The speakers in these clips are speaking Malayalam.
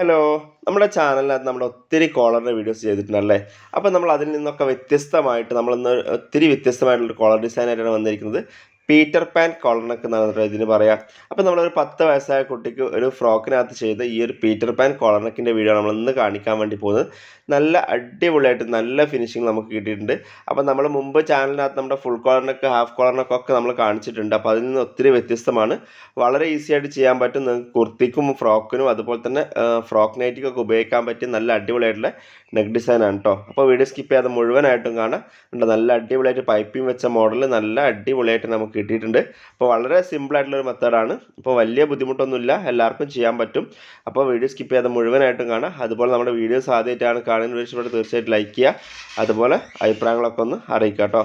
ഹലോ നമ്മുടെ ചാനലിനകത്ത് നമ്മൾ ഒത്തിരി കോളറിന്റെ വീഡിയോസ് ചെയ്തിട്ടുണ്ടല്ലേ? അപ്പോൾ നമ്മൾ അതിൽ നിന്നൊക്കെ വ്യത്യസ്തമായിട്ട് നമ്മളിന്ന് ഒത്തിരി വ്യത്യസ്തമായിട്ടുള്ള കോളർ ഡിസൈനായിട്ടാണ് വന്നിരിക്കുന്നത്. പീറ്റർ പാൻ കോളനൊക്കെ നെക്ക് എന്നാണ് ഇതിന് പറയാം. അപ്പോൾ നമ്മളൊരു പത്ത് വയസ്സായ കുട്ടിക്ക് ഒരു ഫ്രോക്കിനകത്ത് ചെയ്ത ഈ ഒരു പീറ്റർ പാൻ കോളനക്കിന്റെ വീഡിയോ നമ്മൾ ഇന്ന് കാണിക്കാൻ വേണ്ടി പോകുന്നത്. നല്ല അടിപൊളിയായിട്ട് നല്ല ഫിനിഷിങ് നമുക്ക് കിട്ടിയിട്ടുണ്ട്. അപ്പോൾ നമ്മൾ മുമ്പ് ചാനലിനകത്ത് നമ്മുടെ ഫുൾ കോളനൊക്കെ ഹാഫ് കോളനൊക്കെ ഒക്കെ നമ്മൾ കാണിച്ചിട്ടുണ്ട്. അപ്പോൾ അതിൽ നിന്ന് ഒത്തിരി വ്യത്യസ്തമാണ്. വളരെ ഈസി ആയിട്ട് ചെയ്യാൻ പറ്റും. നിങ്ങൾക്ക് കുർത്തിക്കും ഫ്രോക്കിനും അതുപോലെ തന്നെ ഫ്രോക്ക് നൈറ്റിക്കൊക്കെ ഉപയോഗിക്കാൻ പറ്റിയ നല്ല അടിപൊളിയായിട്ടുള്ള നെക്ക് ആണ് കേട്ടോ അപ്പോൾ വീഡിയോ സ്കിപ്പ് ചെയ്യാതെ മുഴുവനായിട്ടും കാണാം. ഉണ്ട് നല്ല അടിപൊളിയായിട്ട് പൈപ്പിംഗ് വെച്ച മോഡൽ നല്ല അടിപൊളിയായിട്ട് നമുക്ക് കിട്ടിയിട്ടുണ്ട്. അപ്പോൾ വളരെ ഒരു മെത്തേഡാണ് അപ്പോൾ വലിയ ബുദ്ധിമുട്ടൊന്നുമില്ല എല്ലാവർക്കും ചെയ്യാൻ പറ്റും. അപ്പോൾ വീഡിയോ സ്കിപ്പ് ചെയ്യാതെ മുഴുവനായിട്ടും കാണാം. അതുപോലെ നമ്മുടെ വീഡിയോസ് ആദ്യമായിട്ടാണ് കാണുന്നത് ഇഷ്ടപ്പെട്ട് തീർച്ചയായിട്ടും ലൈക്ക് ചെയ്യുക. അതുപോലെ അഭിപ്രായങ്ങളൊക്കെ ഒന്ന് അറിയിക്കാം കേട്ടോ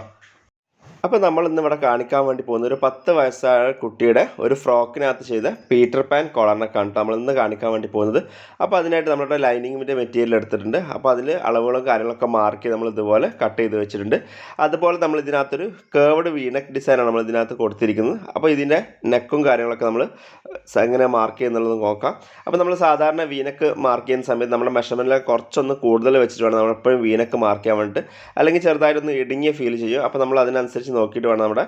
അപ്പോൾ നമ്മൾ ഇന്ന് ഇവിടെ കാണിക്കാൻ വേണ്ടി പോകുന്ന ഒരു പത്ത് വയസ്സായ കുട്ടിയുടെ ഒരു ഫ്രോക്കിനകത്ത് ചെയ്ത പീറ്റർ പാൻ കോളറിനൊക്കെയാണ് നമ്മൾ ഇന്ന് കാണിക്കാൻ വേണ്ടി പോകുന്നത്. അപ്പോൾ അതിനായിട്ട് നമ്മളുടെ ലൈനിങ്ങിന്റെ മെറ്റീരിയൽ എടുത്തിട്ടുണ്ട്. അപ്പോൾ അതിൽ അളവുകളും കാര്യങ്ങളൊക്കെ മാർക്ക് ചെയ്ത് നമ്മൾ ഇതുപോലെ കട്ട് ചെയ്ത് വെച്ചിട്ടുണ്ട്. അതുപോലെ നമ്മൾ ഇതിനകത്തൊരു കേർവ്ഡ് വീനക്ക് ഡിസൈനാണ് നമ്മൾ ഇതിനകത്ത് കൊടുത്തിരിക്കുന്നത്. അപ്പോൾ ഇതിന്റെ നെക്കും കാര്യങ്ങളൊക്കെ നമ്മൾ എങ്ങനെ മാർക്ക് ചെയ്യുന്നുള്ളത് നോക്കാം. അപ്പോൾ നമ്മൾ സാധാരണ വീനക്ക് മാർക്ക് ചെയ്യുന്ന സമയത്ത് നമ്മുടെ മെഷർമെന്റിൽ കുറച്ചൊന്ന് കൂടുതൽ വെച്ചിട്ട് വേണം നമ്മളെപ്പോഴും വീനക്ക് മാർക്ക് ചെയ്യാൻ വേണ്ടിയിട്ട് അല്ലെങ്കിൽ ചെറുതായിട്ടൊന്ന് ഇടുങ്ങിയ ഫീൽ ചെയ്യും അപ്പോൾ നമ്മൾ അതിനനുസരിച്ച് നോക്കിയിട്ട് വേണം നമ്മുടെ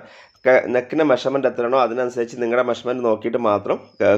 നെക്കിന്റെ മെഷർമെന്റ് എത്രയാണോ അതിനനുസരിച്ച് നിങ്ങളുടെ മെഷർമെന്റ് നോക്കിയിട്ട് മാത്രം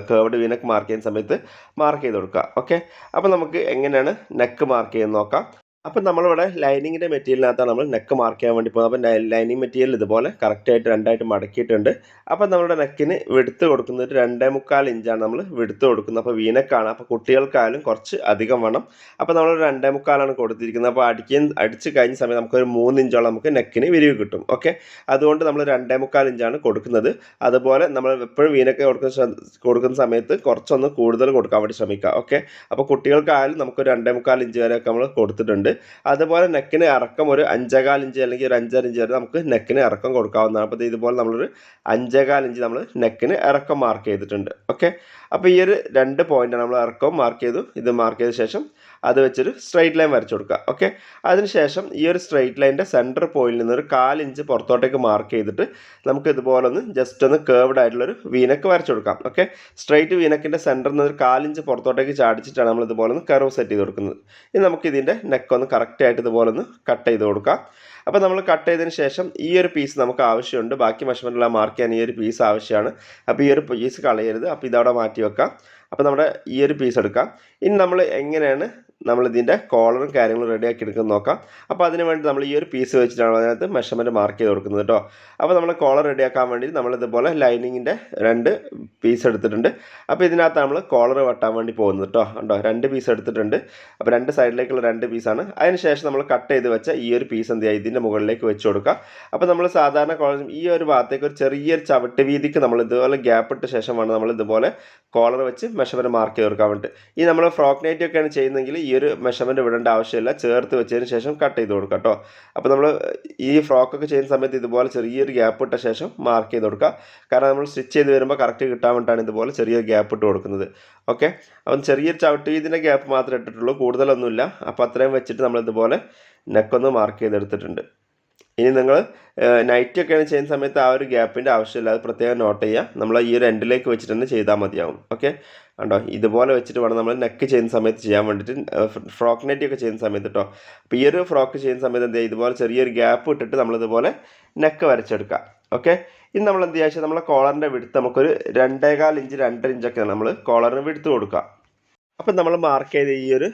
കേർവ്ഡ് വീനക്ക് മാർക്ക് ചെയ്യുന്ന സമയത്ത് മാർക്ക് ചെയ്ത് കൊടുക്കുക. ഓക്കെ അപ്പോൾ നമുക്ക് എങ്ങനെയാണ് നെക്ക് മാർക്ക് ചെയ്യുന്നത് നോക്കാം. അപ്പം നമ്മളിവിടെ ലൈനിങ്ങിന്റെ മെറ്റീരിയലിനകത്താണ് നമ്മൾ നെക്ക് മാർക്ക് ചെയ്യാൻ വേണ്ടി പോകുന്നത്. അപ്പം ലൈനിങ് മെറ്റീരിയൽ ഇതുപോലെ കറക്റ്റായിട്ട് രണ്ടായിട്ട് മടക്കിയിട്ടുണ്ട്. അപ്പം നമ്മുടെ നെക്കിന് വെടുത്ത് കൊടുക്കുന്നത് രണ്ടേ മുക്കാൽ ഇഞ്ചാണ് നമ്മൾ വെടുത്ത് കൊടുക്കുന്നത്. അപ്പോൾ വീനക്കാണ്. അപ്പോൾ കുട്ടികൾക്കായാലും കുറച്ച് അധികം വേണം. അപ്പോൾ നമ്മൾ രണ്ടേ മുക്കാലാണ് കൊടുത്തിരിക്കുന്നത്. അപ്പോൾ അടിക്കാൻ അടിച്ച് കഴിഞ്ഞ സമയത്ത് നമുക്കൊരു മൂന്ന് ഇഞ്ചോളം നമുക്ക് നെക്കിന് വിരിവ് കിട്ടും. ഓക്കെ? അതുകൊണ്ട് നമ്മൾ രണ്ടേ മുക്കാൽ ഇഞ്ചാണ് കൊടുക്കുന്നത്. അതുപോലെ നമ്മൾ എപ്പോഴും വീനൊക്കെ കൊടുക്കുന്ന കൊടുക്കുന്ന സമയത്ത് കുറച്ചൊന്ന് കൂടുതൽ കൊടുക്കാൻ വേണ്ടി ശ്രമിക്കുക. ഓക്കെ? അപ്പോൾ കുട്ടികൾക്കായാലും നമുക്ക് രണ്ടേ മുക്കാൽ ഇഞ്ച് വരെയൊക്കെ നമ്മൾ കൊടുത്തിട്ടുണ്ട്. അതുപോലെ നെക്കിന് ഇറക്കം ഒരു അഞ്ചേകാൽ ഇഞ്ച് അല്ലെങ്കിൽ ഒരു അഞ്ചര ഇഞ്ച് വരെ നമുക്ക് നെക്കിന് ഇറക്കം കൊടുക്കാവുന്നതാണ്. അപ്പോൾ ഇതുപോലെ നമ്മളൊരു അഞ്ചേകാൽ ഇഞ്ച് നമ്മൾ നെക്കിന് ഇറക്കം മാർക്ക് ചെയ്തിട്ടുണ്ട്. ഓക്കെ അപ്പോൾ ഈ ഒരു രണ്ട് പോയിന്റാണ് നമ്മൾ ഇറക്കവും മാർക്ക് ചെയ്തു. ഇത് മാർക്ക് ചെയ്ത ശേഷം അത് വെച്ചൊരു സ്ട്രൈറ്റ് ലൈൻ വരച്ചു കൊടുക്കുക. ഓക്കെ അതിനുശേഷം ഈ ഒരു സ്ട്രൈറ്റ് ലൈന്റെ സെന്റർ പോയിന്റിൽ നിന്ന് ഒരു കാലിഞ്ച് പുറത്തോട്ടേക്ക് മാർക്ക് ചെയ്തിട്ട് നമുക്ക് ഇതുപോലെ ഒന്ന് ജസ്റ്റ് ഒന്ന് കേർവ്ഡ് ആയിട്ടുള്ളൊരു വീനക്ക് വരച്ചു കൊടുക്കാം. ഓക്കെ സ്ട്രൈറ്റ് വീനക്കിന്റെ സെന്ററിൽ നിന്ന് ഒരു കാലിഞ്ച് പുറത്തോട്ടേക്ക് ചാടിച്ചിട്ടാണ് നമ്മൾ ഇതുപോലെ ഒന്ന് കർവ് സെറ്റ് ചെയ്ത് കൊടുക്കുന്നത്. ഇനി നമുക്ക് ഇതിന്റെ നെക്ക് ഒന്ന് കറക്റ്റായിട്ട് ഇതുപോലെ ഒന്ന് കട്ട് ചെയ്ത് കൊടുക്കാം. അപ്പോൾ നമ്മൾ കട്ട് ചെയ്തതിന് ശേഷം ഈ ഒരു പീസ് നമുക്ക് ആവശ്യമുണ്ട്. ബാക്കി മെഷർമെന്റെല്ലാം മാർക്ക് ചെയ്യാൻ ഈ ഒരു പീസ് ആവശ്യമാണ്. അപ്പോൾ ഈ ഒരു പീസ് കളയരുത്. അപ്പോൾ ഇതവിടെ മാറ്റി വെക്കാം. അപ്പോൾ നമ്മുടെ ഈ ഒരു പീസ് എടുക്കാം. ഇനി നമ്മൾ എങ്ങനെയാണ് നമ്മൾ ഇതിന്റെ കോളറും കാര്യങ്ങളും റെഡിയാക്കി എടുക്കുന്നത് നോക്കാം. അപ്പോൾ അതിന് വേണ്ടി നമ്മൾ ഈ ഒരു പീസ് വെച്ചിട്ടാണ് അതിനകത്ത് മെഷർമെന്റ് മാർക്ക് ചെയ്ത് കൊടുക്കുന്നത് കേട്ടോ അപ്പോൾ നമ്മൾ കോളർ റെഡിയാക്കാൻ വേണ്ടി നമ്മൾ ഇതുപോലെ ലൈനിങ്ങിന്റെ രണ്ട് പീസ് എടുത്തിട്ടുണ്ട്. അപ്പോൾ ഇതിനകത്ത് നമ്മൾ കോളർ വെട്ടാൻ വേണ്ടി പോകുന്നത് കേട്ടോ ഉണ്ടോ രണ്ട് പീസ് എടുത്തിട്ടുണ്ട്. അപ്പോൾ രണ്ട് സൈഡിലേക്കുള്ള രണ്ട് പീസാണ് അതിന് ശേഷം നമ്മൾ കട്ട് ചെയ്ത് വെച്ച ഈ ഒരു പീസ് എന്ത് ചെയ്യുക? ഇതിന്റെ മുകളിലേക്ക് വെച്ച് കൊടുക്കുക. അപ്പോൾ നമ്മൾ സാധാരണ ഈ ഒരു ഭാഗത്തേക്ക് ഒരു ചെറിയൊരു ചവിട്ട് വീതിക്ക് നമ്മൾ ഇതുപോലെ ഗ്യാപ്പ് ഇട്ട ശേഷം വേണം നമ്മൾ ഇതുപോലെ കോളർ വെച്ച് മെഷർമെന്റ് മാർക്ക് ചെയ്ത് കൊടുക്കാൻ വേണ്ടി ഈ നമ്മൾ ഫ്രോക്ക് നൈറ്റ് ഒക്കെയാണ് ചെയ്യുന്നതെങ്കിൽ ഈ ഒരു മെഷർമെന്റ് വിടേണ്ട ആവശ്യമില്ല. ചേർത്ത് വെച്ചതിന് ശേഷം കട്ട് ചെയ്ത് കൊടുക്കുക കേട്ടോ. അപ്പോൾ നമ്മൾ ഈ ഫ്രോക്കൊക്കെ ചെയ്യുന്ന സമയത്ത് ഇതുപോലെ ചെറിയൊരു ഗ്യാപ്പ് ഇട്ട ശേഷം മാർക്ക് ചെയ്ത് കൊടുക്കുക. കാരണം നമ്മൾ സ്റ്റിച്ച് ചെയ്ത് വരുമ്പോൾ കറക്റ്റ് കിട്ടാൻ വേണ്ടിയിട്ടാണ് ഇതുപോലെ ചെറിയൊരു ഗ്യാപ്പ് ഇട്ട് കൊടുക്കുന്നത്. ഓക്കെ അപ്പം ചെറിയൊരു ചവിട്ട് ഇതിന്റെ ഗ്യാപ്പ് മാത്രമേ ഇട്ടിട്ടുള്ളൂ. കൂടുതലൊന്നുമില്ല. അപ്പോൾ അത്രയും വെച്ചിട്ട് നമ്മൾ ഇതുപോലെ നെക്കൊന്ന് മാർക്ക് ചെയ്തെടുത്തിട്ടുണ്ട്. ഇനി നിങ്ങൾ നൈറ്റ് ഒക്കെയാണ് ചെയ്യുന്ന സമയത്ത് ആ ഒരു ഗ്യാപ്പിന്റെ ആവശ്യമില്ല. അത് പ്രത്യേകം നോട്ട് ചെയ്യുക. നമ്മൾ ഈ ഒരു എൻഡിലേക്ക് വെച്ചിട്ട് തന്നെ ചെയ്താൽ മതിയാവും. ഓക്കെ കണ്ടോ? ഇതുപോലെ വെച്ചിട്ട് വേണം നമ്മൾ നെക്ക് ചെയ്യുന്ന സമയത്ത് ചെയ്യാൻ വേണ്ടിയിട്ട് ഫ്രോക്ക് നെറ്റ് ഒക്കെ ചെയ്യുന്ന സമയത്ത് കേട്ടോ അപ്പോൾ ഈ ഒരു ഫ്രോക്ക് ചെയ്യുന്ന സമയത്ത് എന്ത് ചെയ്യുക? ഇതുപോലെ ചെറിയൊരു ഗ്യാപ്പ് ഇട്ടിട്ട് നമ്മളിതുപോലെ നെക്ക് വരച്ചെടുക്കുക. ഓക്കെ ഇനി നമ്മൾ എന്ത് ചെയ്യുക നമ്മളെ കോളറിന്റെ വിടുത്ത് നമുക്കൊരു രണ്ടേകാൽ ഇഞ്ച് രണ്ടര ഇഞ്ചൊക്കെ നമ്മൾ കോളറിന് വിടുത്ത് കൊടുക്കുക. അപ്പം നമ്മൾ മാർക്ക് ചെയ്ത ഈ ഒരു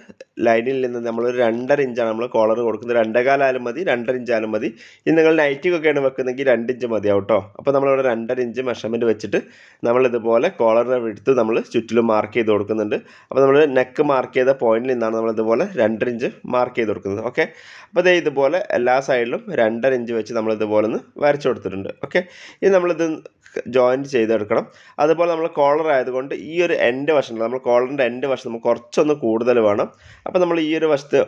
ലൈനിൽ നിന്ന് നമ്മൾ ഒരു രണ്ടര ഇഞ്ചാണ് നമ്മൾ കോളർ കൊടുക്കുന്നത്. രണ്ടേകാലായാലും മതി രണ്ടര ഇഞ്ചായാലും മതി. ഇനി നിങ്ങൾ നൈറ്റിക്കൊക്കെയാണ് വെക്കുന്നതെങ്കിൽ രണ്ട് ഇഞ്ച് മതിയാവും കേട്ടോ അപ്പോൾ നമ്മളിവിടെ രണ്ടര ഇഞ്ച് മെഷർമെന്റ് വെച്ചിട്ട് നമ്മളിതുപോലെ കോളറിനെ എടുത്ത് നമ്മൾ ചുറ്റിലും മാർക്ക് ചെയ്ത് കൊടുക്കുന്നുണ്ട്. അപ്പോൾ നമ്മൾ നെക്ക് മാർക്ക് ചെയ്ത പോയിന്റിൽ നിന്നാണ് നമ്മളിതുപോലെ രണ്ടര ഇഞ്ച് മാർക്ക് ചെയ്ത് കൊടുക്കുന്നത്. ഓക്കെ അപ്പോൾ അതേ ഇതുപോലെ എല്ലാ സൈഡിലും രണ്ടര ഇഞ്ച് വെച്ച് നമ്മളിതുപോലെ ഒന്ന് വരച്ചു കൊടുത്തിട്ടുണ്ട്. ഓക്കെ ഇനി നമ്മളിത് ജോയിന്റ് ചെയ്തെടുക്കണം. അതുപോലെ നമ്മൾ കോളർ ആയതുകൊണ്ട് ഈ ഒരു എൻഡ് വശം നമ്മൾ കോളറിന്റെ എൻഡ് വശം നമുക്ക് കുറച്ചൊന്ന് കൂടുതൽ വേണം. അപ്പോൾ നമ്മൾ ഈ ഒരു വശത്ത്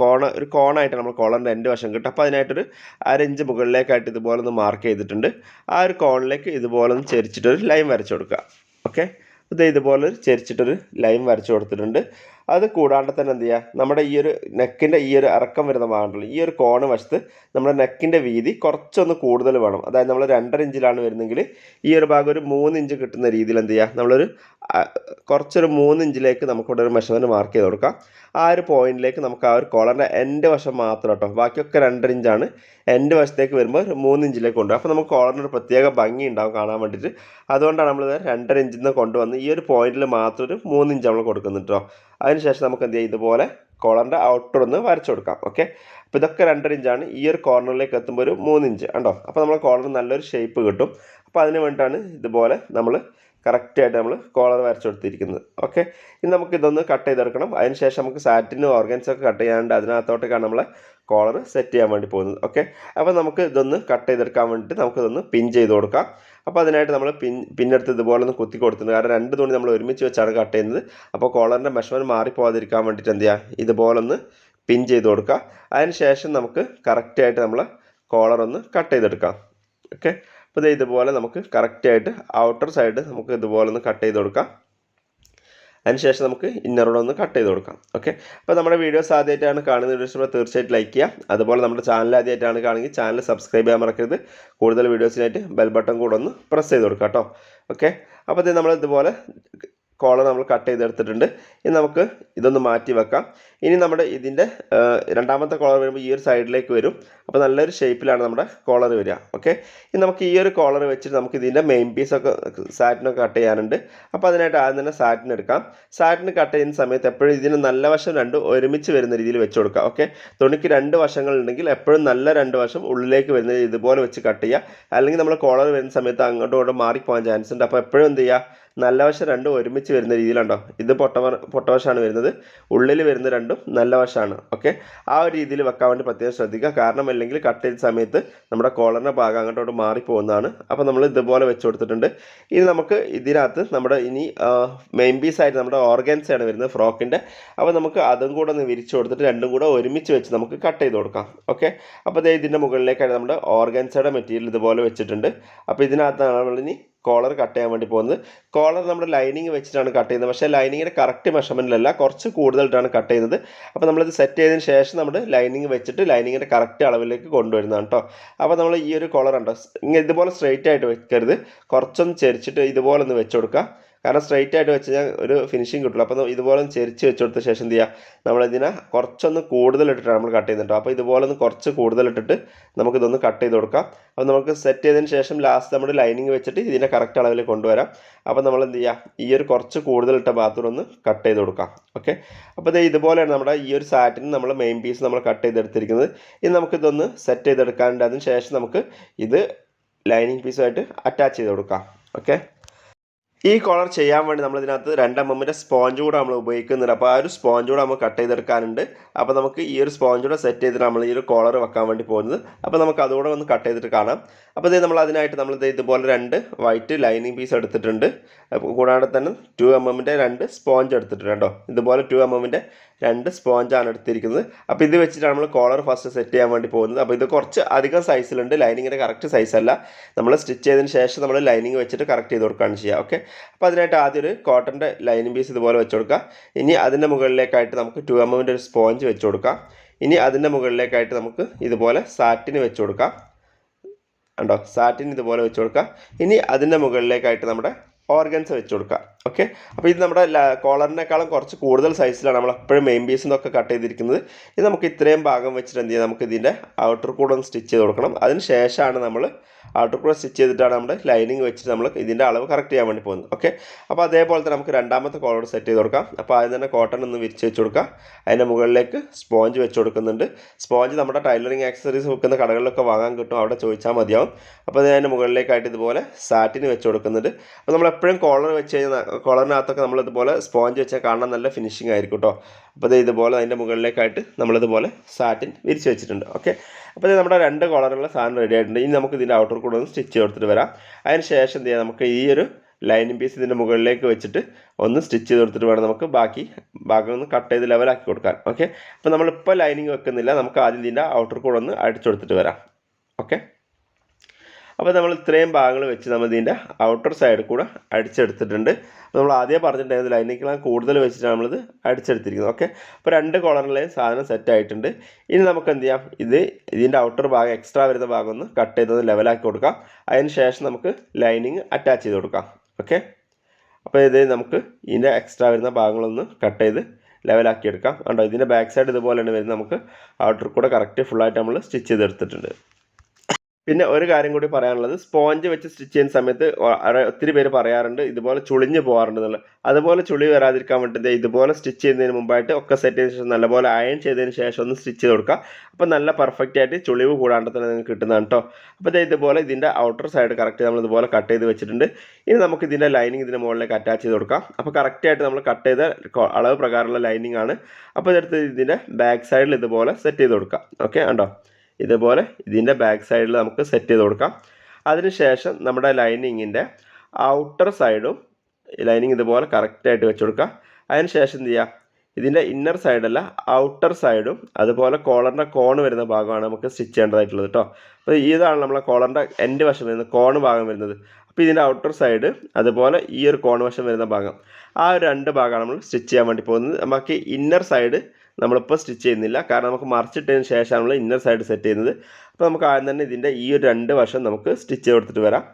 കോണ ഒരു കോണായിട്ട് നമ്മൾ കോളറിന്റെ രണ്ട് വശം കിട്ടും അപ്പോൾ അതിനായിട്ടൊരു അരഞ്ച് മുകളിലേക്കായിട്ട് ഇതുപോലെ ഒന്ന് മാർക്ക് ചെയ്തിട്ടുണ്ട്. ആ ഒരു കോണിലേക്ക് ഇതുപോലെ ഒന്ന് ചെരിച്ചിട്ടൊരു ലൈൻ വരച്ചു കൊടുക്കുക. ഓക്കെ ഇത് ഇതുപോലെ ചെരിച്ചിട്ടൊരു ലൈൻ വരച്ചു കൊടുത്തിട്ടുണ്ട്. അത് കൂടാണ്ട് തന്നെ എന്ത് ചെയ്യുക നമ്മുടെ ഈ ഒരു നെക്കിന്റെ ഈ ഒരു ഇറക്കം വരുന്ന ഭാഗമുണ്ടല്ലോ ഈ ഒരു കോണ് വശത്ത് നമ്മുടെ നെക്കിന്റെ വീതി കുറച്ചൊന്ന് കൂടുതൽ വേണം. അതായത് നമ്മൾ രണ്ടര ഇഞ്ചിലാണ് വരുന്നെങ്കിൽ ഈ ഒരു ഭാഗം ഒരു മൂന്ന് ഇഞ്ച് കിട്ടുന്ന രീതിയിൽ എന്ത് ചെയ്യുക നമ്മളൊരു കുറച്ചൊരു മൂന്ന് ഇഞ്ചിലേക്ക് നമുക്കിവിടെ ഒരു മെഷർമെന്റ് മാർക്ക് ചെയ്ത് കൊടുക്കാം. ആ ഒരു പോയിന്റിലേക്ക് നമുക്ക് ആ ഒരു കോളറിന്റെ എന്റെ വശം മാത്രം കേട്ടോ ബാക്കിയൊക്കെ രണ്ടര ഇഞ്ചാണ്. എന്റെ വശത്തേക്ക് വരുമ്പോൾ ഒരു മൂന്ന് ഇഞ്ചിലേക്ക് കൊണ്ടുപോകും അപ്പോൾ നമുക്ക് കോളറിന് ഒരു പ്രത്യേക ഭംഗി ഉണ്ടാവും കാണാൻ വേണ്ടിയിട്ട്. അതുകൊണ്ടാണ് നമ്മൾ രണ്ടര ഇഞ്ചിൽ നിന്ന് കൊണ്ടുവന്ന് ഈ ഒരു പോയിന്റിൽ മാത്രം ഒരു മൂന്ന് ഇഞ്ച് നമ്മൾ കൊടുക്കുന്നുണ്ട് അതിനുശേഷം നമുക്ക് എന്ത് ചെയ്യാം? ഇതുപോലെ കോളറിന്റെ ഔട്ടർ ഒന്ന് വരച്ചു കൊടുക്കാം ഓക്കെ അപ്പോൾ ഇതൊക്കെ രണ്ടര ഇഞ്ചാണ് ഈ ഒരു കോർണറിലേക്ക് എത്തുമ്പോൾ ഒരു മൂന്ന് ഇഞ്ച് ഉണ്ടോ അപ്പോൾ നമ്മൾ കോളർ നല്ലൊരു ഷേപ്പ് കിട്ടും. അപ്പോൾ അതിന് വേണ്ടിയിട്ടാണ് ഇതുപോലെ നമ്മൾ കറക്റ്റായിട്ട് നമ്മൾ കോളർ വരച്ചു കൊടുത്തിരിക്കുന്നത്. ഓക്കെ? ഇനി നമുക്ക് ഇതൊന്ന് കട്ട് ചെയ്തെടുക്കണം. അതിനുശേഷം നമുക്ക് സാറ്റിനും ഓർഗൻസൊക്കെ കട്ട് ചെയ്യാണ്ട് അതിനകത്തോട്ടേക്കാണ് നമ്മൾ കോളർ സെറ്റ് ചെയ്യാൻ വേണ്ടി പോകുന്നത്. ഓക്കെ? അപ്പോൾ നമുക്ക് ഇതൊന്ന് കട്ട് ചെയ്തെടുക്കാൻ വേണ്ടിയിട്ട് നമുക്കിതൊന്ന് പിൻ ചെയ്ത് കൊടുക്കാം. അപ്പോൾ അതിനായിട്ട് നമ്മൾ പിൻ പിന്നെടുത്ത് ഇതുപോലെ ഒന്ന് കുത്തി കൊടുത്തിട്ടുണ്ട്. കാരണം രണ്ട് തുണി നമ്മൾ ഒരുമിച്ച് വെച്ചാണ് കട്ട് ചെയ്യുന്നത്. അപ്പോൾ കോളറിന്റെ മെഷർമെന്റ് മാറിപ്പോകാതിരിക്കാൻ വേണ്ടിയിട്ട് എന്ത് ചെയ്യുക ഇതുപോലെ ഒന്ന് പിൻ ചെയ്ത് കൊടുക്കുക അതിന് ശേഷം നമുക്ക് കറക്റ്റായിട്ട് നമ്മൾ കോളർ ഒന്ന് കട്ട് ചെയ്തെടുക്കാം. ഓക്കെ? അപ്പോൾ ദേ ഇതുപോലെ നമുക്ക് കറക്റ്റായിട്ട് ഔട്ടർ സൈഡ് നമുക്ക് ഇതുപോലെ ഒന്ന് കട്ട് ചെയ്ത് കൊടുക്കാം. അതിനുശേഷം നമുക്ക് ഇന്നറോടെ ഒന്ന് കട്ട് ചെയ്ത് കൊടുക്കാം. ഓക്കെ അപ്പോൾ നമ്മുടെ വീഡിയോസ് ആദ്യമായിട്ടാണ് കാണുന്നത്. വീഡിയോസ് തീർച്ചയായിട്ടും ലൈക്ക് ചെയ്യുക. അതുപോലെ നമ്മുടെ ചാനൽ ആദ്യമായിട്ടാണ് കാണുമെങ്കിൽ ചാനൽ സബ്സ്ക്രൈബ് ചെയ്യാൻ മറക്കരുത്. കൂടുതൽ വീഡിയോസിനായിട്ട് ബെൽ ബട്ടൺ കൂടെ ഒന്ന് പ്രസ് ചെയ്ത് കൊടുക്കാം കേട്ടോ. ഓക്കെ അപ്പോൾ ഇത് നമ്മൾ ഇതുപോലെ കോളർ നമ്മൾ കട്ട് ചെയ്തെടുത്തിട്ടുണ്ട്. ഇനി നമുക്ക് ഇതൊന്ന് മാറ്റി വെക്കാം. ഇനി നമ്മുടെ ഇതിന്റെ രണ്ടാമത്തെ കോളർ വരുമ്പോൾ ഈ ഒരു സൈഡിലേക്ക് വരും. അപ്പോൾ നല്ലൊരു ഷേപ്പിലാണ് നമ്മുടെ കോളർ വരിക. ഓക്കെ? ഇനി നമുക്ക് ഈ ഒരു കോളർ വെച്ചിട്ട് നമുക്ക് ഇതിന്റെ മെയിൻ പീസൊക്കെ സാറ്റിനൊക്കെ കട്ട് ചെയ്യാനുണ്ട്. അപ്പോൾ അതിനായിട്ട് ആദ്യം തന്നെ സാറ്റിന് എടുക്കാം. സാറ്റിന് കട്ട് ചെയ്യുന്ന സമയത്ത് എപ്പോഴും ഇതിന് നല്ല വശം രണ്ടും ഒരുമിച്ച് വരുന്ന രീതിയിൽ വെച്ച് കൊടുക്കുക. ഓക്കെ? തുണിക്ക് രണ്ട് വശങ്ങളുണ്ടെങ്കിൽ എപ്പോഴും നല്ല രണ്ട് വശം ഉള്ളിലേക്ക് വരുന്ന ഇതുപോലെ വെച്ച് കട്ട് ചെയ്യുക. അല്ലെങ്കിൽ നമ്മൾ കോളർ വരുന്ന സമയത്ത് അങ്ങോട്ടും ഇങ്ങോട്ടും മാറിപ്പോകാൻ ചാൻസ് ഉണ്ട്. അപ്പോൾ എപ്പോഴും എന്ത് ചെയ്യുക? നല്ല വശം രണ്ടും ഒരുമിച്ച് വരുന്ന രീതിയിലുണ്ടോ? ഇത് പൊട്ട പൊട്ടവശമാണ് വരുന്നത്. ഉള്ളിൽ വരുന്ന രണ്ടും നല്ല വശമാണ് ഓക്കെ? ആ ഒരു രീതിയിൽ വെക്കാൻ വേണ്ടി പ്രത്യേകം ശ്രദ്ധിക്കുക. കാരണം അല്ലെങ്കിൽ കട്ട് ചെയ്ത സമയത്ത് നമ്മുടെ കോളറിന്റെ ഭാഗം അങ്ങോട്ടോട്ട് മാറിപ്പോകുന്നതാണ്. അപ്പോൾ നമ്മൾ ഇതുപോലെ വെച്ച് കൊടുത്തിട്ടുണ്ട്. ഇനി നമുക്ക് ഇതിനകത്ത് നമ്മുടെ ഇനി മെയിൻ പീസ് ആയിട്ട് നമ്മുടെ ഓർഗൻസ് ആണ് വരുന്നത് ഫ്രോക്കിന്റെ അപ്പോൾ നമുക്ക് അതും കൂടെ ഒന്ന് വിരിച്ച് കൊടുത്തിട്ട് രണ്ടും കൂടെ ഒരുമിച്ച് വെച്ച് നമുക്ക് കട്ട് ചെയ്ത് കൊടുക്കാം. ഓക്കെ? അപ്പോൾ ഇതിന്റെ മുകളിലേക്കാണ് നമ്മുടെ ഓർഗൻസയുടെ മെറ്റീരിയൽ ഇതുപോലെ വെച്ചിട്ടുണ്ട്. അപ്പോൾ ഇതിനകത്താണ് നമ്മളിനി കോളർ കട്ട് ചെയ്യാൻ വേണ്ടി പോകുന്നത്. കോളർ നമ്മൾ ലൈനിങ് വെച്ചിട്ടാണ് കട്ട് ചെയ്യുന്നത്. പക്ഷേ ലൈനിങ്ങിന്റെ കറക്റ്റ് മെഷർമെന്റിലല്ല കുറച്ച് കൂടുതലായിട്ടാണ് കട്ട് ചെയ്യുന്നത്. അപ്പോൾ നമ്മളിത് സെറ്റ് ചെയ്തതിന് ശേഷം നമ്മൾ ലൈനിങ് വെച്ചിട്ട് ലൈനിങ്ങിന്റെ കറക്റ്റ് അളവിലേക്ക് കൊണ്ടുവരുന്നതാണ് കേട്ടോ അപ്പോൾ നമ്മൾ ഈ ഒരു കോളർ ഉണ്ടോ? ഇങ്ങനെ ഇതുപോലെ സ്ട്രെയിറ്റ് ആയിട്ട് വെക്കരുത്. കുറച്ചൊന്ന് ചെരിച്ചിട്ട് ഇതുപോലെ ഒന്ന് വെച്ച് കൊടുക്കുക. കാരണം സ്ട്രൈറ്റ് ആയിട്ട് വെച്ച് കഴിഞ്ഞാൽ ഒരു ഫിനിഷിംഗ് കിട്ടില്ല അപ്പോൾ ഇതുപോലെ ഒന്ന് ചെരിച്ച് വെച്ച് ശേഷം എന്ത് ചെയ്യുക നമ്മളിതിനെ കുറച്ചൊന്ന് കൂടുതൽ ഇട്ടിട്ടാണ് നമ്മൾ കട്ട് ചെയ്യുന്നുണ്ടോ അപ്പോൾ ഇതുപോലെ ഒന്ന് കുറച്ച് കൂടുതൽ ഇട്ടിട്ട് നമുക്കിതൊന്ന് കട്ട് ചെയ്ത് കൊടുക്കാം. അപ്പോൾ നമുക്ക് സെറ്റ് ചെയ്തതിന് ശേഷം ലാസ്റ്റ് നമ്മുടെ ലൈനിങ് വെച്ചിട്ട് ഇതിനെ കറക്റ്റ് അളവിൽ കൊണ്ടുവരാം. അപ്പോൾ നമ്മൾ എന്ത് ചെയ്യുക ഈ ഒരു കുറച്ച് കൂടുതൽ ഇട്ട ബാത്റൂം ഒന്ന് കട്ട് ചെയ്ത് കൊടുക്കാം. ഓക്കെ അപ്പോൾ ഇത് ഇതുപോലെയാണ് നമ്മുടെ ഈ ഒരു സാറ്റിന് നമ്മൾ മെയിൻ പീസ് നമ്മൾ കട്ട് ചെയ്തെടുത്തിരിക്കുന്നത്. ഇനി നമുക്കിതൊന്ന് സെറ്റ് ചെയ്തെടുക്കാനുണ്ട്. അതിന് ശേഷം നമുക്ക് ഇത് ലൈനിങ് പീസുമായിട്ട് അറ്റാച്ച് ചെയ്ത് കൊടുക്കാം. ഓക്കെ ഈ കോളർ ചെയ്യാൻ വേണ്ടി നമ്മൾ ഇതിനകത്ത് രണ്ട് എമ്മിന്റെ സ്പോഞ്ച് കൂടെ നമ്മൾ ഉപയോഗിക്കുന്നുണ്ട്. അപ്പോൾ ആ ഒരു സ്പോഞ്ച് കൂടെ നമ്മൾ കട്ട് ചെയ്തെടുക്കാനുണ്ട്. അപ്പോൾ നമുക്ക് ഈ ഒരു സ്പോഞ്ച് കൂടെ സെറ്റ് ചെയ്തിട്ട് നമ്മൾ ഈ ഒരു കോളർ വെക്കാൻ വേണ്ടി പോകുന്നത്. അപ്പോൾ നമുക്ക് അതുകൂടെ ഒന്ന് കട്ട് ചെയ്തിട്ട് കാണാം. അപ്പോൾ ഇത് നമ്മൾ അതിനായിട്ട് നമ്മൾ ഇതുപോലെ രണ്ട് വൈറ്റ് ലൈനിങ് പീസ് എടുത്തിട്ടുണ്ട്. കൂടാതെ തന്നെ ടു എം എമ്മിന്റെ രണ്ട് സ്പോഞ്ച് എടുത്തിട്ടുണ്ട് കേട്ടോ. ഇതുപോലെ ടു എം എമ്മിന്റെ രണ്ട് സ്പോഞ്ചാണ് എടുത്തിരിക്കുന്നത്. അപ്പോൾ ഇത് വെച്ചിട്ടാണ് നമ്മൾ കോളർ ഫസ്റ്റ് സെറ്റ് ചെയ്യാൻ വേണ്ടി പോകുന്നത്. അപ്പോൾ ഇത് കുറച്ച് അധികം സൈസിലുണ്ട് ലൈനിങ്ങിന്റെ കറക്റ്റ് സൈസല്ല നമ്മൾ സ്റ്റിച്ച് ചെയ്തതിന് ശേഷം നമ്മൾ ലൈനിങ് വെച്ചിട്ട് കറക്റ്റ് ചെയ്ത് കൊടുക്കുകയാണ് ചെയ്യുക. ഓക്കെ അപ്പോൾ അതിനായിട്ട് ആദ്യം ഒരു കോട്ടന്റെ ലൈനിങ് പീസ് ഇതുപോലെ വെച്ച് കൊടുക്കുക. ഇനി അതിന്റെ മുകളിലേക്കായിട്ട് നമുക്ക് ടു എം എമ്മിന്റെ ഒരു സ്പോഞ്ച് വെച്ച് കൊടുക്കാം ഇനി അതിന്റെ മുകളിലേക്കായിട്ട് നമുക്ക് ഇതുപോലെ സാറ്റിന് വെച്ച് കൊടുക്കാം ഉണ്ടോ സാറ്റിന് ഇതുപോലെ വെച്ച് കൊടുക്കുക. ഇനി അതിന്റെ മുകളിലേക്കായിട്ട് നമ്മുടെ ഓർഗൻസ് വെച്ച് കൊടുക്കുക. ഓക്കെ അപ്പോൾ ഇത് നമ്മുടെ കോളറിനേക്കാളും കുറച്ച് കൂടുതൽ സൈസിലാണ് നമ്മൾ എപ്പോഴും മെയിൻ പീസിൽ നിന്നൊക്കെ കട്ട് ചെയ്തിരിക്കുന്നത്. ഇത് നമുക്ക് ഇത്രയും ഭാഗം വെച്ചിട്ട് എന്ത് ചെയ്യാം? നമുക്ക് ഇതിന്റെ ഔട്ടർ കൂടെ ഒന്ന് സ്റ്റിച്ച് ചെയ്ത് കൊടുക്കണം. അതിന് ശേഷമാണ് നമ്മൾ ഔട്ടർ ക്രോസ് സ്റ്റിച്ച് ചെയ്തിട്ടാണ് നമ്മൾ ലൈനിങ് വെച്ചിട്ട് നമ്മൾ ഇതിന്റെ അളവ് കറക്റ്റ് ചെയ്യാൻ വേണ്ടി പോകുന്നത്. ഓക്കെ അപ്പോൾ അതേപോലെ തന്നെ നമുക്ക് രണ്ടാമത്തെ കോളർ സെറ്റ് ചെയ്ത് കൊടുക്കാം. അപ്പോൾ ആദ്യം തന്നെ കോട്ടൺ ഒന്ന് വിരിച്ച് വെച്ച് കൊടുക്കുക. അതിന്റെ മുകളിലേക്ക് സ്പോഞ്ച് വെച്ച് കൊടുക്കുന്നുണ്ട്. സ്പോഞ്ച് നമ്മുടെ ടൈലറിങ് ആക്സസറീസ് വെക്കുന്ന കടകളിലൊക്കെ വാങ്ങാൻ കിട്ടും. അവിടെ ചോദിച്ചാൽ മതിയാവും. അപ്പോൾ അത് അതിന്റെ മുകളിലേക്കായിട്ട് ഇതുപോലെ സാറ്റിന് വെച്ച് കൊടുക്കുന്നുണ്ട്. അപ്പോൾ നമ്മൾ എപ്പോഴും കോളർ വെച്ച് കഴിഞ്ഞാൽ കോളറിനകത്തൊക്കെ നമ്മൾ ഇതുപോലെ സ്പോഞ്ച് വെച്ചാൽ കാണാൻ നല്ല ഫിനിഷിംഗ് ആയിരിക്കും കേട്ടോ അപ്പോൾ ഇത് ഇതുപോലെ അതിന്റെ മുകളിലേക്കായിട്ട് നമ്മളിതുപോലെ സാറ്റിൻ വിരിച്ച് വെച്ചിട്ടുണ്ട്. ഓക്കെ അപ്പോൾ ഇത് നമ്മുടെ രണ്ട് കോളറുള്ള സാധനം റെഡി ആയിട്ടുണ്ട്. ഇനി നമുക്ക് ഇതിന്റെ ഔട്ടർ കൂടെ സ്റ്റിച്ച് കൊടുത്തിട്ട് വരാം. അതിന് ശേഷം എന്ത് ചെയ്യാം? നമുക്ക് ഈ ഒരു ലൈനിങ് പീസ് ഇതിന്റെ മുകളിലേക്ക് വെച്ചിട്ട് ഒന്ന് സ്റ്റിച്ച് ചെയ്ത് കൊടുത്തിട്ട് വേണം നമുക്ക് ബാക്കി ഭാഗം ഒന്ന് കട്ട് ചെയ്ത് ലെവലാക്കി കൊടുക്കാൻ. ഓക്കെ അപ്പോൾ നമ്മളിപ്പോൾ ലൈനിങ് വെക്കുന്നില്ല. നമുക്ക് ആദ്യം ഇതിന്റെ ഔട്ടർ കൂടെ ഒന്ന് അടിച്ചു കൊടുത്തിട്ട് വരാം. ഓക്കെ അപ്പോൾ നമ്മൾ ഇത്രയും ഭാഗങ്ങൾ വെച്ച് നമ്മൾ ഇതിന്റെ ഔട്ടർ സൈഡ് കൂടെ അടിച്ചെടുത്തിട്ടുണ്ട്. അപ്പോൾ നമ്മൾ ആദ്യം പറഞ്ഞിട്ടുണ്ടായിരുന്നു അതിനേക്കാൾ കൂടുതൽ വെച്ചിട്ടാണ് നമ്മളിത് അടിച്ചെടുത്തിരിക്കുന്നത്. ഓക്കെ അപ്പോൾ രണ്ട് കോളറിലെയും സാധനം സെറ്റ് ആയിട്ടുണ്ട്. ഇനി നമുക്ക് എന്ത് ചെയ്യാം? ഇത് ഇതിന്റെ ഔട്ടർ ഭാഗം എക്സ്ട്രാ വരുന്ന ഭാഗം ഒന്ന് കട്ട് ചെയ്തൊന്ന് ലെവലാക്കി കൊടുക്കാം. അതിന് ശേഷം നമുക്ക് ലൈനിങ് അറ്റാച്ച് ചെയ്ത് കൊടുക്കാം. ഓക്കെ അപ്പോൾ ഇത് നമുക്ക് ഇതിന്റെ എക്സ്ട്രാ വരുന്ന ഭാഗങ്ങളൊന്ന് കട്ട് ചെയ്ത് ലെവലാക്കി എടുക്കാം. കണ്ടോ? ഇതിന്റെ ബാക്ക് സൈഡ് ഇതുപോലെയാണ് വരുന്നത്. നമുക്ക് ഔട്ടർ കൂടെ കറക്റ്റ് ഫുള്ളായിട്ട് നമ്മൾ സ്റ്റിച്ച് ചെയ്തെടുത്തിട്ടുണ്ട്. പിന്നെ ഒരു കാര്യം കൂടി പറയാനുള്ളത് സ്പോഞ്ച് വെച്ച് സ്റ്റിച്ച് ചെയ്യുന്ന സമയത്ത് ഒത്തിരി പേര് പറയാറുണ്ട് ഇതുപോലെ ചുളിഞ്ഞു പോകാറുണ്ട് എന്നുള്ളത് അതുപോലെ ചുളി വരാതിരിക്കാൻ വേണ്ടി ഇതുപോലെ സ്റ്റിച്ച് ചെയ്യുന്നതിന് മുമ്പായിട്ട് ഒക്കെ സെറ്റ് ചെയ്തതിന് ശേഷം നല്ലപോലെ അയൺ ചെയ്തതിന് ശേഷം ഒന്ന് സ്റ്റിച്ച് ചെയ്ത് കൊടുക്കുക. അപ്പോൾ നല്ല പെർഫെക്റ്റ് ആയിട്ട് ചുളിവ് കൂടാണ്ട് തന്നെ നിങ്ങൾക്ക് കിട്ടുന്നതാണ് കേട്ടോ അപ്പോൾ ഇതുപോലെ ഇതിന്റെ ഔട്ടർ സൈഡ് കറക്റ്റ് നമ്മൾ ഇതുപോലെ കട്ട് ചെയ്ത് വെച്ചിട്ടുണ്ട്. ഇനി നമുക്ക് ഇതിന്റെ ലൈനിങ് ഇതിന്റെ മുകളിലേക്ക് അറ്റാച്ച് ചെയ്ത് കൊടുക്കാം. അപ്പോൾ കറക്റ്റായിട്ട് നമ്മൾ കട്ട് ചെയ്ത അളവ് പ്രകാരമുള്ള ലൈനിങ് ആണ്. അപ്പോൾ ഇതെടുത്ത് ഇതിന്റെ ബാക്ക് സൈഡിൽ ഇതുപോലെ സെറ്റ് ചെയ്ത് കൊടുക്കാം ഓക്കെ ഉണ്ടോ ഇതുപോലെ ഇതിന്റെ ബാക്ക് സൈഡിൽ നമുക്ക് സെറ്റ് ചെയ്ത് കൊടുക്കാം. അതിനുശേഷം നമ്മുടെ ലൈനിങ്ങിന്റെ ഔട്ടർ സൈഡും ലൈനിങ് ഇതുപോലെ കറക്റ്റായിട്ട് വെച്ച് കൊടുക്കുക അതിനുശേഷം എന്ത് ചെയ്യുക ഇതിന്റെ ഇന്നർ സൈഡല്ല ഔട്ടർ സൈഡും അതുപോലെ കോളറിന്റെ കോൺ വരുന്ന ഭാഗമാണ് നമുക്ക് സ്റ്റിച്ച് ചെയ്യേണ്ടതായിട്ടുള്ളത് കേട്ടോ അപ്പോൾ ഇതാണ് നമ്മളെ കോളറിന്റെ എൻഡ് വശം വരുന്നത് കോൺ ഭാഗം വരുന്നത്. അപ്പോൾ ഇതിന്റെ ഔട്ടർ സൈഡ് അതുപോലെ ഈ ഒരു കോൺ വശം വരുന്ന ഭാഗം. ആ ഒരു രണ്ട് ഭാഗമാണ് നമ്മൾ സ്റ്റിച്ച് ചെയ്യാൻ വേണ്ടി പോകുന്നത്. നമുക്ക് ഇന്നർ സൈഡ് നമ്മളിപ്പോൾ സ്റ്റിച്ച് ചെയ്യുന്നില്ല. കാരണം നമുക്ക് മറിച്ചിട്ടതിന് ശേഷമാണ് നമ്മൾ ഇന്നർ സൈഡ് സെറ്റ് ചെയ്യുന്നത്. അപ്പോൾ നമുക്ക് ആദ്യം തന്നെ ഇതിന്റെ ഈ ഒരു രണ്ട് വശം നമുക്ക് സ്റ്റിച്ച് കൊടുത്തിട്ട് വരാം.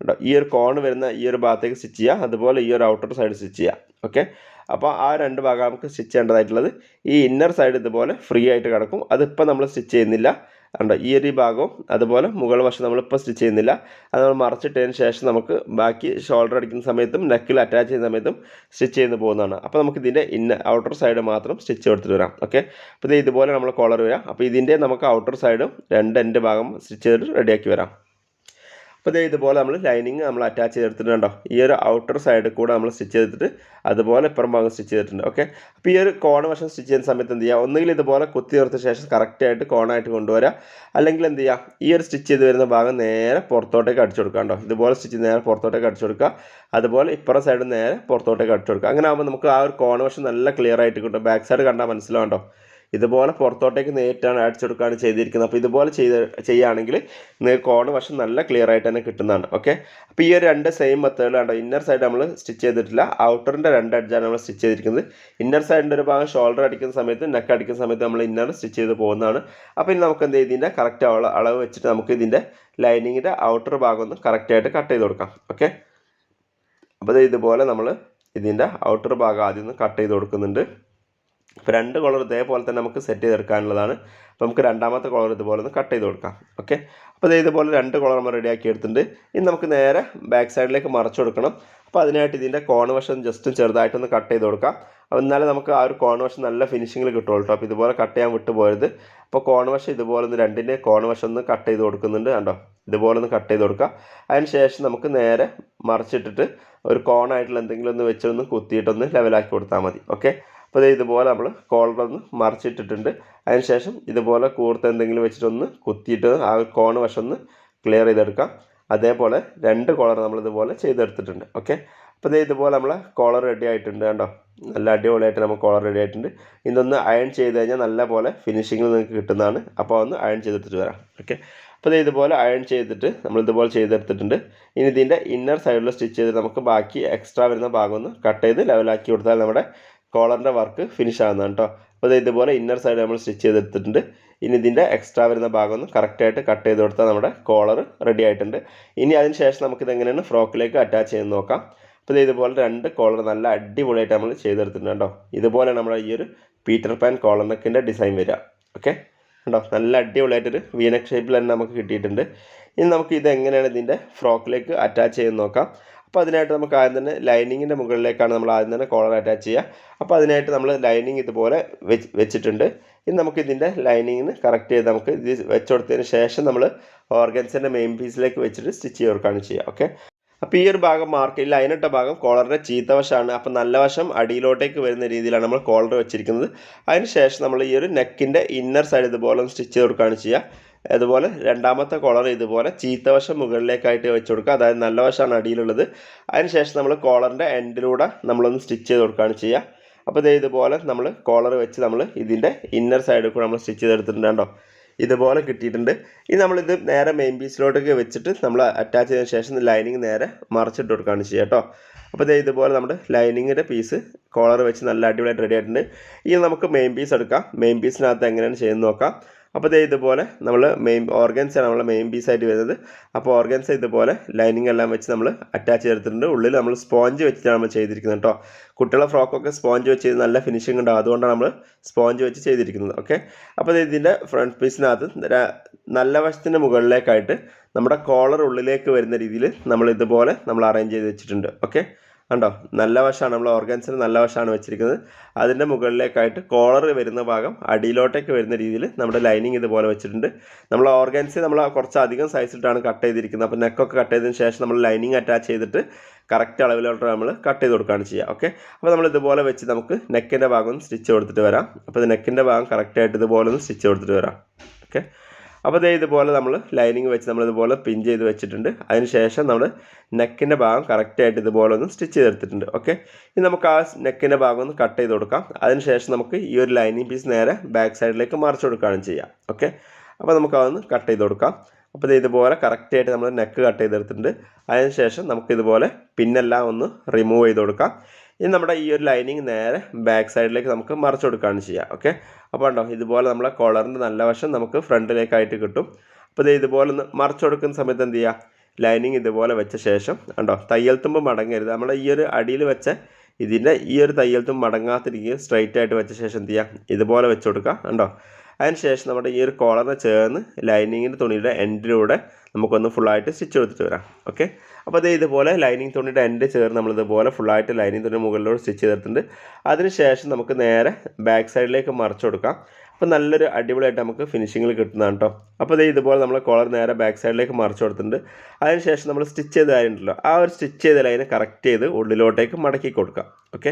കേട്ടോ ഈ ഒരു കോണ് വരുന്ന ഈ ഒരു ഭാഗത്തേക്ക് സ്റ്റിച്ച് ചെയ്യുക അതുപോലെ ഈ ഒരു ഔട്ടർ സൈഡ് സ്റ്റിച്ച് ചെയ്യുക ഓക്കെ അപ്പോൾ ആ രണ്ട് ഭാഗം നമുക്ക് സ്റ്റിച്ച് ചെയ്യേണ്ടതായിട്ടുള്ളത് ഈ ഇന്നർ സൈഡ് ഇതുപോലെ ഫ്രീ ആയിട്ട് കിടക്കും. അതിപ്പോൾ നമ്മൾ സ്റ്റിച്ച് ചെയ്യുന്നില്ല. കണ്ടോ ഈ ഒരു ഭാഗവും അതുപോലെ മുകൾ വശം നമ്മളിപ്പോൾ സ്റ്റിച്ച് ചെയ്യുന്നില്ല. അത് നമ്മൾ മറച്ചിട്ടതിന് ശേഷം നമുക്ക് ബാക്കി ഷോൾഡർ അടിക്കുന്ന സമയത്തും നെക്കിൽ അറ്റാച്ച് ചെയ്യുന്ന സമയത്തും സ്റ്റിച്ച് ചെയ്യുന്ന പോകുന്നതാണ്. അപ്പോൾ നമുക്ക് ഇതിന്റെ ഇന്ന ഔട്ടർ സൈഡ് മാത്രം സ്റ്റിച്ച് കൊടുത്തിട്ട് വരാം. ഓക്കെ അപ്പോൾ ഇത് ഇതുപോലെ നമ്മൾ കോളർ വരാം. അപ്പോൾ ഇതിന്റെ നമുക്ക് ഔട്ടർ സൈഡും രണ്ട് എന്റെ ഭാഗം സ്റ്റിച്ച് ചെയ്തിട്ട് റെഡിയാക്കി വരാം. അപ്പോൾ ദേ ഇതുപോലെ നമ്മൾ ലൈനിങ് നമ്മൾ അറ്റാച്ച് ചെയ്തെടുത്തിട്ടുണ്ടോ ഈ ഒരു ഔട്ടർ സൈഡിൽ കൂടെ നമ്മൾ സ്റ്റിച്ച് ചെയ്തിട്ട് അതുപോലെ ഇപ്പുറം ഭാഗം സ്റ്റിച്ച് ചെയ്തിട്ടുണ്ട് ഓക്കെ അപ്പോൾ ഈ ഒരു കോൺ വശം സ്റ്റിച്ച് ചെയ്യുന്ന സമയത്ത് എന്ത് ചെയ്യുക? ഒന്നുകിൽ ഇതുപോലെ കുത്തി നിർത്തിയ ശേഷം കറക്റ്റായിട്ട് കോണായിട്ട് കൊണ്ടുവരിക അല്ലെങ്കിൽ എന്ത് ചെയ്യുക? ഈ ഒരു സ്റ്റിച്ച് ചെയ്ത് വരുന്ന ഭാഗം നേരെ പുറത്തോട്ടേക്ക് അടിച്ചു കൊടുക്കുക കേട്ടോ ഇതുപോലെ സ്റ്റിച്ച് നേരെ പുറത്തോട്ടേക്ക് അടിച്ചു കൊടുക്കുക. അതുപോലെ ഇപ്പുറം സൈഡ് നേരെ പുറത്തോട്ടേക്ക് അടിച്ചു കൊടുക്കുക. അങ്ങനെ ആകുമ്പോൾ നമുക്ക് ആ ഒരു കോൺ വശം നല്ല ക്ലിയർ ആയിട്ട് കിട്ടും. ബാക്ക് സൈഡ് കണ്ടാൽ മനസ്സിലാവണ്ടോ ഇതുപോലെ പുറത്തോട്ടേക്ക് നേരിട്ടാണ് അടിച്ചെടുക്കുകയാണ് ചെയ്തിരിക്കുന്നത്. അപ്പോൾ ഇതുപോലെ ചെയ്ത് ചെയ്യുകയാണെങ്കിൽ നിങ്ങൾക്ക് കോണ് വശം നല്ല ക്ലിയർ ആയിട്ട് തന്നെ കിട്ടുന്നതാണ്. ഓക്കെ അപ്പോൾ ഈ ഒരു രണ്ട് സെയിം മെത്തേഡിലാണ് ഇന്നർ സൈഡ് നമ്മൾ സ്റ്റിച്ച് ചെയ്തിട്ടില്ല. ഔട്ടറിന്റെ രണ്ട് അടിച്ചാണ് നമ്മൾ സ്റ്റിച്ച് ചെയ്തിരിക്കുന്നത്. ഇന്നർ സൈഡിന്റെ ഒരു ഭാഗം ഷോൾഡർ അടിക്കുന്ന സമയത്ത് നെക്ക് അടിക്കുന്ന സമയത്ത് നമ്മൾ ഇന്നർ സ്റ്റിച്ച് ചെയ്ത് പോകുന്നതാണ്. അപ്പോൾ ഇനി നമുക്ക് എന്ത് ഇതിന്റെ കറക്റ്റ് അളവ് വെച്ചിട്ട് നമുക്ക് ഇതിന്റെ ലൈനിങ്ങിന്റെ ഔട്ടർ ഭാഗം ഒന്ന് കറക്റ്റായിട്ട് കട്ട് ചെയ്ത് കൊടുക്കാം. ഓക്കെ അപ്പോൾ ഇതുപോലെ നമ്മൾ ഇതിന്റെ ഔട്ടർ ഭാഗം ആദ്യം ഒന്ന് കട്ട് ചെയ്ത് കൊടുക്കുന്നുണ്ട്. ഇപ്പോൾ രണ്ട് കളർ ഇതേപോലെ തന്നെ നമുക്ക് സെറ്റ് ചെയ്തെടുക്കാനുള്ളതാണ്. അപ്പോൾ നമുക്ക് രണ്ടാമത്തെ കളർ ഇതുപോലെ ഒന്ന് കട്ട് ചെയ്ത് കൊടുക്കാം. ഓക്കെ അപ്പോൾ ഇതുപോലെ രണ്ട് കളർ നമ്മൾ റെഡിയാക്കി എടുത്തിട്ടുണ്ട്. ഇനി നമുക്ക് നേരെ ബാക്ക് സൈഡിലേക്ക് മറച്ചു കൊടുക്കണം. അപ്പോൾ അതിനായിട്ട് ഇതിന്റെ കോൺ വശം ജസ്റ്റ് ചെറുതായിട്ടൊന്ന് കട്ട് ചെയ്ത് കൊടുക്കാം. അപ്പോൾ എന്നാലേ നമുക്ക് ആ ഒരു കോൺ വശം നല്ല ഫിനിഷിങ്ങിൽ കിട്ടുള്ളൂ കേട്ടോ അപ്പോൾ ഇതുപോലെ കട്ട് ചെയ്യാൻ വിട്ടു പോരുത്. അപ്പോൾ കോൺ വശം ഇതുപോലെ ഒന്ന് രണ്ടിന്റെ കോൺ വശം ഒന്ന് കട്ട് ചെയ്ത് കൊടുക്കുന്നുണ്ട്. കണ്ടോ? ഇതുപോലെ ഒന്ന് കട്ട് ചെയ്ത് കൊടുക്കുക. അതിന് ശേഷം നമുക്ക് നേരെ മറിച്ചിട്ടിട്ട് ഒരു കോണായിട്ടുള്ള എന്തെങ്കിലും ഒന്ന് വെച്ചൊന്ന് കുത്തിയിട്ടൊന്ന് ലെവലാക്കി കൊടുത്താൽ മതി. ഓക്കെ അപ്പോൾ ഇതേ ഇതുപോലെ നമ്മൾ കോളർ ഒന്ന് മറിച്ചിട്ടിട്ടുണ്ട്. അതിനുശേഷം ഇതുപോലെ കൂർത്ത് എന്തെങ്കിലും വെച്ചിട്ടൊന്ന് കുത്തിയിട്ട് ആ കോണ് വശം ഒന്ന് ക്ലിയർ ചെയ്തെടുക്കാം. അതേപോലെ രണ്ട് കോളർ നമ്മൾ ഇതുപോലെ ചെയ്തെടുത്തിട്ടുണ്ട്. ഓക്കെ അപ്പോൾ ഇതേ ഇതുപോലെ നമ്മൾ കോളർ റെഡി ആയിട്ടുണ്ട് കണ്ടോ? നല്ല അടിപൊളിയായിട്ട് നമുക്ക് കോളർ റെഡി ആയിട്ടുണ്ട്. ഇതൊന്ന് അയൺ ചെയ്ത് കഴിഞ്ഞാൽ നല്ല പോലെ ഫിനിഷിങ്ങിൽ നിങ്ങൾക്ക് കിട്ടുന്നതാണ്. അപ്പോൾ ഒന്ന് അയൺ ചെയ്തെടുത്തിട്ട് വരാം. ഓക്കെ അപ്പോൾ ഇതേ ഇതുപോലെ അയൺ ചെയ്തിട്ട് നമ്മൾ ഇതുപോലെ ചെയ്തെടുത്തിട്ടുണ്ട്. ഇനി ഇതിന്റെ ഇന്നർ സൈഡിൽ സ്റ്റിച്ച് ചെയ്തിട്ട് നമുക്ക് ബാക്കി എക്സ്ട്രാ വരുന്ന ഭാഗം ഒന്ന് കട്ട് ചെയ്ത് ലെവലാക്കി കൊടുത്താൽ നമ്മുടെ കോളറിന്റെ വർക്ക് ഫിനിഷ് ആകുന്നതാണ് കേട്ടോ അപ്പോൾ ഇതുപോലെ ഇന്നർ സൈഡ് നമ്മൾ സ്റ്റിച്ച് ചെയ്തെടുത്തിട്ടുണ്ട്. ഇനി ഇതിന്റെ എക്സ്ട്രാ വരുന്ന ഭാഗം ഒന്ന് കറക്റ്റായിട്ട് കട്ട് ചെയ്ത് കൊടുത്താൽ നമ്മുടെ കോളർ റെഡി ആയിട്ടുണ്ട്. ഇനി അതിന് ശേഷം നമുക്കിത് എങ്ങനെയാണ് ഫ്രോക്കിലേക്ക് അറ്റാച്ച് ചെയ്ത് നോക്കാം. അപ്പോൾ ഇതുപോലെ രണ്ട് കോളർ നല്ല അടിപൊളിയായിട്ട് നമ്മൾ ചെയ്തെടുത്തിട്ടുണ്ട് കേട്ടോ ഇതുപോലെ നമ്മുടെ ഈ ഒരു പീറ്റർ പാൻ കോളർ നെക്കിന്റെ ഡിസൈൻ വരിക. ഓക്കെ കണ്ടോ? നല്ല അടിപൊളിയായിട്ടൊരു വീനക് ഷേപ്പിൽ തന്നെ നമുക്ക് കിട്ടിയിട്ടുണ്ട്. ഇനി നമുക്ക് ഇത് എങ്ങനെയാണ് ഇതിന്റെ ഫ്രോക്കിലേക്ക് അറ്റാച്ച് ചെയ്ത് നോക്കാം. അപ്പോൾ അതിനായിട്ട് നമുക്ക് ആദ്യം തന്നെ ലൈനിങ്ങിന്റെ മുകളിലേക്കാണ് നമ്മൾ ആദ്യം തന്നെ കോളർ അറ്റാച്ച് ചെയ്യുക. അപ്പോൾ അതിനായിട്ട് നമ്മൾ ലൈനിങ് ഇതുപോലെ വെച്ച് വെച്ചിട്ടുണ്ട്. ഇനി നമുക്ക് ഇതിന്റെ ലൈനിങ്ങിന് കറക്റ്റ് ചെയ്ത് നമുക്ക് ഇത് വെച്ച് കൊടുത്തതിന് ശേഷം നമ്മൾ ഓർഗൻസിന്റെ മെയിൻ പീസിലേക്ക് വെച്ചിട്ട് സ്റ്റിച്ച് ചെയ്ത് കൊടുക്കുകയാണ് ചെയ്യുക. ഓക്കെ അപ്പോൾ ഈ ഒരു ഭാഗം മാർക്ക് ലൈനിട്ട ഭാഗം കോളറിന്റെ ചീത്ത വശമാണ്. അപ്പോൾ നല്ല വശം അടിയിലോട്ടേക്ക് വരുന്ന രീതിയിലാണ് നമ്മൾ കോളർ വെച്ചിരിക്കുന്നത്. അതിന് ശേഷം നമ്മൾ ഈ ഒരു നെക്കിന്റെ ഇന്നർ സൈഡ് ഇതുപോലെ സ്റ്റിച്ച് ചെയ്ത് കൊടുക്കുകയാണ് ചെയ്യുക. അതുപോലെ രണ്ടാമത്തെ കോളർ ഇതുപോലെ ചീത്ത വശം മുകളിലേക്കായിട്ട് വെച്ച് കൊടുക്കുക. അതായത് നല്ല വശമാണ് അടിയിലുള്ളത്. അതിനുശേഷം നമ്മൾ കോളറിന്റെ എൻഡിലൂടെ നമ്മളൊന്ന് സ്റ്റിച്ച് ചെയ്ത് കൊടുക്കുകയാണ് ചെയ്യുക. അപ്പോൾ ഇതേ ഇതുപോലെ നമ്മൾ കോളർ വെച്ച് നമ്മൾ ഇതിന്റെ ഇന്നർ സൈഡിൽ കൂടെ നമ്മൾ സ്റ്റിച്ച് ചെയ്തെടുത്തിട്ടുണ്ട് ഇതുപോലെ കിട്ടിയിട്ടുണ്ട്. ഇനി നമ്മളിത് നേരെ മെയിൻ പീസിലോട്ടൊക്കെ വെച്ചിട്ട് നമ്മൾ അറ്റാച്ച് ചെയ്തതിന് ശേഷം ലൈനിങ് നേരെ മറിച്ചിട്ട് കൊടുക്കുകയാണ് ചെയ്യുക കേട്ടോ. അപ്പോൾ ഇതേ ഇതുപോലെ നമ്മുടെ ലൈനിങ്ങിന്റെ പീസ് കോളർ വെച്ച് നല്ല അടിപൊളിയായിട്ട് റെഡി ആയിട്ടുണ്ട്. ഇനി നമുക്ക് മെയിൻ പീസ് എടുക്കാം. മെയിൻ പീസിനകത്ത് എങ്ങനെയാണ് ചെയ്യുന്നത് നോക്കാം. അപ്പോൾ ദേ ഇതുപോലെ നമ്മൾ മെയിൻ ഓർഗൻസാണ് നമ്മൾ മെയിൻ പീസായിട്ട് വരുന്നത്. അപ്പോൾ ഓർഗൻസ് ഇതുപോലെ ലൈനിങ് എല്ലാം വെച്ച് നമ്മൾ അറ്റാച്ച് ചെയ്തിട്ടുണ്ട്. ഉള്ളിൽ നമ്മൾ സ്പോഞ്ച് വെച്ചിട്ടാണ് നമ്മൾ ചെയ്തിരിക്കുന്നത് കേട്ടോ കുട്ടികളെ ഫ്രോക്കൊക്കെ സ്പോഞ്ച് വെച്ച് നല്ല ഫിനിഷിംഗ് ഉണ്ടാവും അതുകൊണ്ടാണ് നമ്മൾ സ്പോഞ്ച് വെച്ച് ചെയ്തിരിക്കുന്നത്. ഓക്കെ അപ്പോൾ ഇതിന്റെ ഫ്രണ്ട് പീസിനകത്ത് നല്ല വശത്തിന്റെ മുകളിലേക്കായിട്ട് നമ്മുടെ കോളർ ഉള്ളിലേക്ക് വരുന്ന രീതിയിൽ നമ്മൾ ഇതുപോലെ നമ്മൾ അറേഞ്ച് ചെയ്ത് വെച്ചിട്ടുണ്ട്. ഓക്കെ കണ്ടോ? നല്ല വശമാണ്. നമ്മൾ ഓർഗൻസിന് നല്ല വശമാണ് വെച്ചിരിക്കുന്നത്. അതിന്റെ മുകളിലേക്കായിട്ട് കോളർ വരുന്ന ഭാഗം അടിയിലോട്ടേക്ക് വരുന്ന രീതിയിൽ നമ്മുടെ ലൈനിങ് ഇതുപോലെ വെച്ചിട്ടുണ്ട്. നമ്മൾ ഓർഗൻസ് നമ്മൾ കുറച്ചധികം സൈസിലിട്ടാണ് കട്ട് ചെയ്തിരിക്കുന്നത്. അപ്പോൾ നെക്കൊക്കെ കട്ട് ചെയ്തതിന് ശേഷം നമ്മൾ ലൈനിങ് അറ്റാച്ച് ചെയ്തിട്ട് കറക്റ്റ് അളവിലോട്ട് നമ്മൾ കട്ട് ചെയ്ത് കൊടുക്കുകയാണ് ചെയ്യുക. ഓക്കെ? അപ്പോൾ നമ്മൾ ഇതുപോലെ വെച്ച് നമുക്ക് നെക്കിന്റെ ഭാഗം ഒന്ന് സ്റ്റിച്ച് കൊടുത്തിട്ട് വരാം. അപ്പോൾ നെക്കിന്റെ ഭാഗം കറക്റ്റായിട്ട് ഇതുപോലെ ഒന്ന് സ്റ്റിച്ച് കൊടുത്തിട്ട് വരാം. ഓക്കെ? അപ്പോൾ ദേ ഇതുപോലെ നമ്മൾ ലൈനിങ് വെച്ച് നമ്മൾ ഇതുപോലെ പിൻ ചെയ്ത് വെച്ചിട്ടുണ്ട്. അതിനുശേഷം നമ്മൾ നെക്കിന്റെ ഭാഗം കറക്റ്റായിട്ട് ഇതുപോലെ ഒന്ന് സ്റ്റിച്ച് ചെയ്തെടുത്തിട്ടുണ്ട്. ഓക്കെ ഇനി നമുക്ക് ആ നെക്കിന്റെ ഭാഗം ഒന്ന് കട്ട് ചെയ്ത് കൊടുക്കാം. അതിനുശേഷം നമുക്ക് ഈ ഒരു ലൈനിങ് പീസ് നേരെ ബാക്ക് സൈഡിലേക്ക് മറിച്ച് കൊടുക്കുകയാണ് ചെയ്യാം. ഓക്കെ അപ്പോൾ നമുക്ക് അതൊന്ന് കട്ട് ചെയ്ത് കൊടുക്കാം. അപ്പോൾ ഇതുപോലെ കറക്റ്റായിട്ട് നമ്മൾ നെക്ക് കട്ട് ചെയ്തെടുത്തിട്ടുണ്ട്. അതിന് ശേഷം നമുക്ക് ഇതുപോലെ പിന്നെല്ലാം ഒന്ന് റിമൂവ് ചെയ്ത് കൊടുക്കാം. ഇനി നമ്മുടെ ഈ ഒരു ലൈനിങ് നേരെ ബാക്ക് സൈഡിലേക്ക് നമുക്ക് മറിച്ച് കൊടുക്കുകയാണ് ചെയ്യുക ഓക്കെ അപ്പോൾ ഉണ്ടോ ഇതുപോലെ നമ്മളെ കോളറിന്റെ നല്ല വശം നമുക്ക് ഫ്രണ്ടിലേക്കായിട്ട് കിട്ടും. അപ്പോൾ ഇത് ഇതുപോലെ ഒന്ന് മറിച്ച് കൊടുക്കുന്ന സമയത്ത് എന്ത് ചെയ്യുക? ലൈനിങ് ഇതുപോലെ വെച്ച ശേഷം ഉണ്ടോ തയ്യൽ തുമ്പ് മടങ്ങരുത്. നമ്മൾ ഈ ഒരു അടിയിൽ വെച്ച ഇതിന്റെ ഈ ഒരു തയ്യൽ തുമ്പ് മടങ്ങാത്ത സ്ട്രൈറ്റ് ആയിട്ട് വെച്ച ശേഷം എന്ത് ചെയ്യുക? ഇതുപോലെ വെച്ച് കൊടുക്കുക ഉണ്ടോ അതിന് ശേഷം നമ്മുടെ ഈ ഒരു കോളറിനെ ചേർന്ന് ലൈനിങ്ങിന്റെ തുണിയുടെ എൻഡിലൂടെ നമുക്കൊന്ന് ഫുള്ളായിട്ട് സ്റ്റിച്ച് കൊടുത്തിട്ട് വരാം. ഓക്കെ അപ്പോൾ അതേ ഇതുപോലെ ലൈനിങ് തുണിയുടെ എൻഡ് ചേർന്ന് നമ്മളിതുപോലെ ഫുള്ളായിട്ട് ലൈനിങ് തുണി മുകളിലോട്ട് സ്റ്റിച്ച് ചെയ്തിട്ടുണ്ട്. അതിനുശേഷം നമുക്ക് നേരെ ബാക്ക് സൈഡിലേക്ക് മറിച്ച് കൊടുക്കാം. അപ്പോൾ നല്ലൊരു അടിപൊളിയായിട്ട് നമുക്ക് ഫിനിഷിങ്ങിൽ കിട്ടുന്നതാണ് കേട്ടോ അപ്പോൾ ഇത് ഇതുപോലെ നമ്മൾ കോളർ നേരെ ബാക്ക് സൈഡിലേക്ക് മറിച്ച് കൊടുത്തിട്ടുണ്ട്. അതിന് ശേഷം നമ്മൾ സ്റ്റിച്ച് ചെയ്ത കാര്യമുണ്ടല്ലോ ആ ഒരു സ്റ്റിച്ച് ചെയ്ത ലൈനെ കറക്റ്റ് ചെയ്ത് ഉള്ളിലോട്ടേക്ക് മടക്കി കൊടുക്കുക ഓക്കെ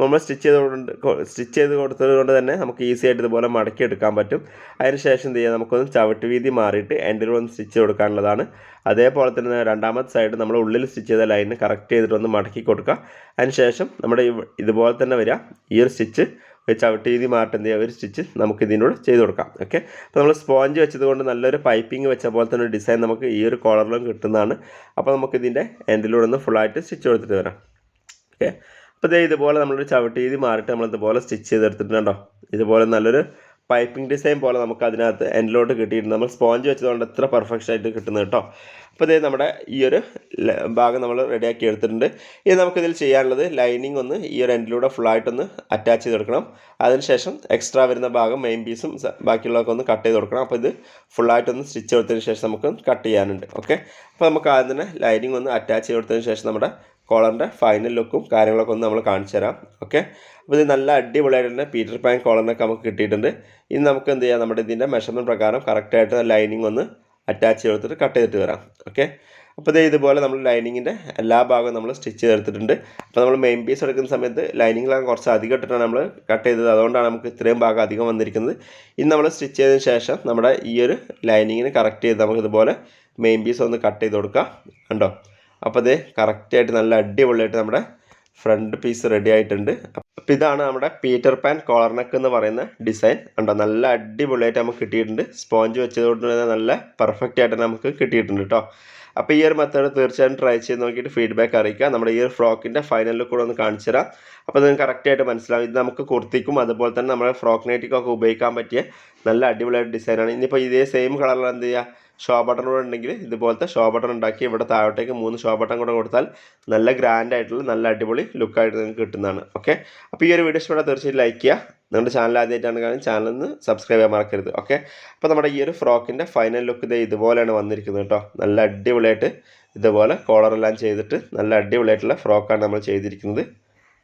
നമ്മൾ സ്റ്റിച്ച് ചെയ്തുകൊണ്ട് സ്റ്റിച്ച് ചെയ്ത് കൊടുത്തത് കൊണ്ട് തന്നെ നമുക്ക് ഈസി ആയിട്ട് ഇതുപോലെ മടക്കി എടുക്കാൻ പറ്റും. അതിന് ശേഷം എന്ത് ചെയ്യുക നമുക്കൊന്ന് ചവിട്ട് വീതി മാറിയിട്ട് എൻഡിലൊന്ന് സ്റ്റിച്ച് കൊടുക്കാനുള്ളതാണ്. അതേപോലെ തന്നെ രണ്ടാമത്തെ സൈഡ് നമ്മൾ ഉള്ളിൽ സ്റ്റിച്ച് ചെയ്ത ലൈനിന് കറക്റ്റ് ചെയ്തിട്ട് ഒന്ന് മടക്കി കൊടുക്കുക. അതിന് ശേഷം നമ്മുടെ ഇതുപോലെ തന്നെ വരിക. ഈ ഒരു സ്റ്റിച്ച് ചവിട്ട് രീതി ചെയ്യുക? ഒരു സ്റ്റിച്ച് നമുക്ക് ഇതിനോട് ചെയ്ത് കൊടുക്കാം. ഓക്കെ അപ്പോൾ നമ്മൾ സ്പോഞ്ച് വെച്ചതുകൊണ്ട് നല്ലൊരു പൈപ്പിംഗ് വെച്ച പോലെ തന്നെ ഒരു ഡിസൈൻ നമുക്ക് ഈ ഒരു കോളറിലും കിട്ടുന്നതാണ്. അപ്പോൾ നമുക്ക് ഇതിന്റെ എൻഡിലൂടെ ഒന്ന് ഫുള്ളായിട്ട് സ്റ്റിച്ച് കൊടുത്തിട്ട് വരാം. ഓക്കെ അപ്പോൾ ഇതേ ഇതുപോലെ നമ്മളൊരു ചവിട്ട് രീതി മാറിയിട്ട് നമ്മൾ ഇതുപോലെ സ്റ്റിച്ച് ചെയ്തെടുത്തിട്ടുണ്ടോ ഇതുപോലെ നല്ലൊരു പൈപ്പിംഗ് ഡിസൈൻ പോലെ നമുക്ക് അതിനകത്ത് എൻഡിലോട്ട് കിട്ടിയിട്ടുണ്ട്. നമ്മൾ സ്പോഞ്ച് വെച്ചതുകൊണ്ട് എത്ര പെർഫെക്റ്റ് ആയിട്ട് കിട്ടുന്നത് കേട്ടോ. അപ്പോൾ ഇതേ നമ്മുടെ ഈ ഒരു ഭാഗം നമ്മൾ റെഡിയാക്കി എടുത്തിട്ടുണ്ട്. ഇനി നമുക്കിതിൽ ചെയ്യാനുള്ളത് ലൈനിങ് ഒന്ന് ഈ ഒരു എൻഡിലൂടെ ഫുള്ളായിട്ടൊന്ന് അറ്റാച്ച് ചെയ്തെടുക്കണം. അതിനുശേഷം എക്സ്ട്രാ വരുന്ന ഭാഗം മെയിൻ പീസും ബാക്കിയുള്ളതൊക്കെ ഒന്ന് കട്ട് ചെയ്ത് കൊടുക്കണം. അപ്പോൾ ഇത് ഫുള്ളായിട്ടൊന്ന് സ്റ്റിച്ച് കൊടുത്തതിന് ശേഷം നമുക്ക് കട്ട് ചെയ്യാനുണ്ട്. ഓക്കെ അപ്പോൾ നമുക്ക് ആദ്യം തന്നെ ലൈനിങ് ഒന്ന് അറ്റാച്ച് ചെയ്ത് കൊടുത്തതിന് ശേഷം നമ്മുടെ കോളറിന്റെ ഫൈനൽ ലുക്കും കാര്യങ്ങളൊക്കെ ഒന്ന് നമ്മൾ കാണിച്ചു തരാം. ഓക്കെ അപ്പോൾ ഇത് നല്ല അടിപൊളിയായിട്ട് തന്നെ പീറ്റർ പാൻ കോളറിനൊക്കെ നമുക്ക് കിട്ടിയിട്ടുണ്ട്. ഇനി നമുക്ക് എന്ത് ചെയ്യാം? നമ്മുടെ ഇതിന്റെ മെഷർമെന്റ് പ്രകാരം കറക്റ്റായിട്ട് ലൈനിങ് ഒന്ന് അറ്റാച്ച് ചെയ്ത് കൊടുത്തിട്ട് കട്ട് ചെയ്തിട്ട് വരാം. ഓക്കെ അപ്പോൾ ഇത് ഇതുപോലെ നമ്മൾ ലൈനിങ്ങിന്റെ എല്ലാ ഭാഗവും നമ്മൾ സ്റ്റിച്ച് ചെയ്തെടുത്തിട്ടുണ്ട്. അപ്പോൾ നമ്മൾ മെയിൻ പീസ് എടുക്കുന്ന സമയത്ത് ലൈനിങ്ങിലാണ് കുറച്ച് അധികം ഇട്ടിട്ടാണ് നമ്മൾ കട്ട് ചെയ്തത്. അതുകൊണ്ടാണ് നമുക്ക് ഇത്രയും ഭാഗം അധികം വന്നിരിക്കുന്നത്. ഇനി നമ്മൾ സ്റ്റിച്ച് ചെയ്തതിന് ശേഷം നമ്മുടെ ഈ ഒരു ലൈനിങ്ങിന് കറക്റ്റ് ചെയ്ത് നമുക്കിതുപോലെ മെയിൻ പീസ് ഒന്ന് കട്ട് ചെയ്ത് കൊടുക്കാം. കണ്ടോ? അപ്പോൾ അത് കറക്റ്റായിട്ട് നല്ല അടിപൊളിയായിട്ട് നമ്മുടെ ഫ്രണ്ട് പീസ് റെഡി ആയിട്ടുണ്ട്. അപ്പോൾ ഇതാണ് നമ്മുടെ പീറ്റർ പാൻ കോളർ നെക്ക് എന്ന് പറയുന്ന ഡിസൈൻ ഉണ്ടോ നല്ല അടിപൊളിയായിട്ട് നമുക്ക് കിട്ടിയിട്ടുണ്ട്. സ്പോഞ്ച് വെച്ചതുകൊണ്ട് തന്നെ നല്ല പെർഫെക്റ്റ് ആയിട്ട് നമുക്ക് കിട്ടിയിട്ടുണ്ട് കേട്ടോ അപ്പോൾ ഈ ഒരു മെത്തേഡ് തീർച്ചയായും ട്രൈ ചെയ്ത് നോക്കിയിട്ട് ഫീഡ്ബാക്ക് അറിയിക്കുക. നമ്മുടെ ഈ ഒരു ഫ്രോക്കിന്റെ ഫൈനലിൽ കൂടെ ഒന്ന് കാണിച്ചു തരാം. അപ്പോൾ നിങ്ങൾക്ക് കറക്റ്റായിട്ട് മനസ്സിലാവും. ഇത് നമുക്ക് കുർത്തിക്കും അതുപോലെ തന്നെ നമ്മുടെ ഫ്രോക്ക് നൈറ്റിക്കൊക്കെ ഉപയോഗിക്കാൻ പറ്റിയ നല്ല അടിപൊളിയായിട്ട് ഡിസൈനാണ് ഇനിയിപ്പോൾ ഇതേ സെയിം കളറിൽ എന്ത് ചെയ്യുക ഷോ ബട്ടൺ കൂടെ ഉണ്ടെങ്കിൽ ഇതുപോലത്തെ ഷോ ബട്ടൺ ഉണ്ടാക്കി ഇവിടെ താഴോട്ടേക്ക് മൂന്ന് ഷോ ബട്ടൺ കൂടെ കൊടുത്താൽ നല്ല ഗ്രാൻഡ് ആയിട്ടുള്ള നല്ല അടിപൊളി ലുക്കായിട്ട് നിങ്ങൾക്ക് കിട്ടുന്നതാണ്. ഓക്കെ അപ്പോൾ ഈ ഒരു വീഡിയോ ഇഷ്ടപ്പെട്ടാൽ തീർച്ചയായും ലൈക്ക് ചെയ്യുക. നിങ്ങളുടെ ചാനൽ ആദ്യമായിട്ടാണ് കാണുന്നത് ചാനൽ ഒന്ന് സബ്സ്ക്രൈബ് ചെയ്യാൻ മറക്കരുത്. ഓക്കെ അപ്പോൾ നമ്മുടെ ഈ ഒരു ഫ്രോക്കിന്റെ ഫൈനൽ ലുക്ക് ഇത് ഇതുപോലെയാണ് വന്നിരിക്കുന്നത് കേട്ടോ. നല്ല അടിപൊളിയായിട്ട് ഇതുപോലെ കോളറെല്ലാം ചെയ്തിട്ട് നല്ല അടിപൊളിയായിട്ടുള്ള ഫ്രോക്കാണ് നമ്മൾ ചെയ്തിരിക്കുന്നത്.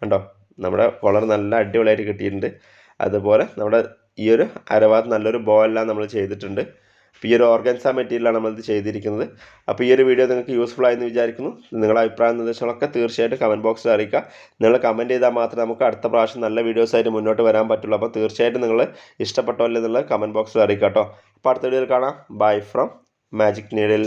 കണ്ടോ? നമ്മുടെ കോളർ നല്ല അടിപൊളിയായിട്ട് കിട്ടിയിട്ടുണ്ട്. അതുപോലെ നമ്മുടെ ഈ ഒരു അരഭാഗത്ത് നല്ലൊരു ബോ എല്ലാം നമ്മൾ ചെയ്തിട്ടുണ്ട്. അപ്പോൾ ഈ ഒരു ഓർഗൻസ മെറ്റീരിയലാണ് നമ്മളിത് ചെയ്തിരിക്കുന്നത്. അപ്പോൾ ഈ ഒരു വീഡിയോ നിങ്ങൾക്ക് യൂസ്ഫുൾ ആയെന്ന് വിചാരിക്കുന്നു. നിങ്ങളുടെ അഭിപ്രായ നിർദ്ദേശങ്ങളൊക്കെ തീർച്ചയായിട്ടും കമന്റ് ബോക്സിൽ അറിയിക്കുക. നിങ്ങൾ കമന്റ് ചെയ്താൽ മാത്രമേ നമുക്ക് അടുത്ത പ്രാവശ്യം നല്ല വീഡിയോസ് ആയിട്ട് മുന്നോട്ട് വരാൻ പറ്റുള്ളൂ. അപ്പോൾ തീർച്ചയായിട്ടും നിങ്ങൾ ഇഷ്ടപ്പെട്ടോ അല്ലെന്നുള്ള കമന്റ് ബോക്സിൽ അറിയിക്കാം കേട്ടോ. അപ്പോൾ അടുത്ത വീഡിയോയിൽ കാണാം. Bye from magic needle